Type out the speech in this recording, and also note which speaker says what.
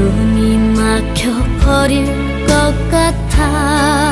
Speaker 1: 숨이 막혀버릴 것 같아.